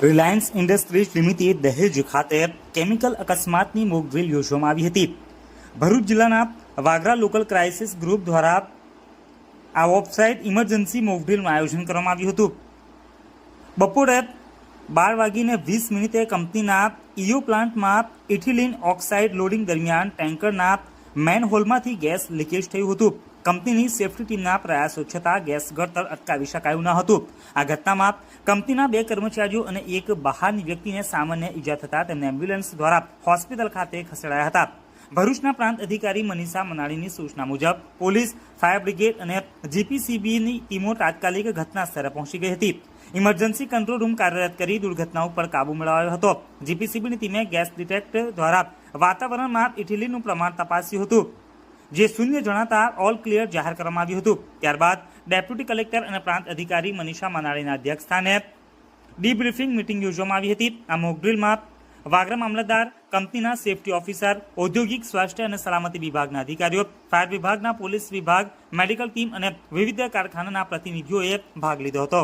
Reliance industries limited દહેજ ખાતે chemical અકસ્માતની મોક ડ્રીલ યોજવામાં આવી હતી. ભરૂચ જિલ્લાના વાગરા લોકલ ક્રાઇસિસ ગ્રુપ દ્વારા આ ઓફસાઇડ ઇમરજન્સી મોક ડ્રીલનું આયોજન કરવામાં આવ્યું હતું. બપોરે બાર વાગીને વીસ મિનિટે કંપનીના ઇઓ પ્લાન્ટમાં ઇથિલિન ઓક્સાઇડ લોડિંગ દરમિયાન ટેન્કરના મેન હોલમાંથી ગેસ લીકેજ થયું હતું. કંપનીની સેફટી ટીમના પ્રયાસો છતાં ગેસ ગળતર અટકાવી શકાયું ન હતું. આ ઘટનામાં કંપનીના બે કર્મચારીઓ અને એક બહારની વ્યક્તિને સામાન્ય ઈજા થતાં તેમને એમ્બ્યુલન્સ દ્વારા હોસ્પિટલ ખાતે ખસેડાયા હતા. ભરૂચના પ્રાંત અધિકારી મનીષા મનાળીની સૂચના મુજબ, પોલીસ, ફાયર બ્રિગેડ અને જીપીસીબીની ટીમો તાત્કાલિક ઘટના સ્થળે પહોંચી ગઈ હતી. ઇમરજન્સી કંટ્રોલ રૂમ કાર્યરત કરી દુર્ઘટના ઉપર કાબુ મેળવ્યો હતો. જીપીસીબીની ટીમે ગેસ ડિટેક્ટર દ્વારા વાતાવરણમાં ઇથિલિનનું પ્રમાણ તપાસ્યું હતું. જે શૂન્ય જણાતા ઓલ ક્લિયર જાહેર કરવામાં આવ્યું હતું. ત્યારબાદ ડેપ્યુટી કલેક્ટર અને પ્રાંત અધિકારી મનીષા મનાણીના અધ્યક્ષસ્થાને ડીબ્રીફિંગ મિટિંગ યોજવામાં આવી હતી. આ મોકડ્રીલમાં વાગરા મામલતદાર, કંપનીના સેફટી ઓફિસર ઔદ્યોગિક સ્વાસ્થ્ય અને સલામતી વિભાગના અધિકારીઓ ફાયર વિભાગના પોલીસ વિભાગ મેડિકલ ટીમ અને વિવિધ કારખાનાના પ્રતિનિધિઓએ ભાગ લીધો હતો.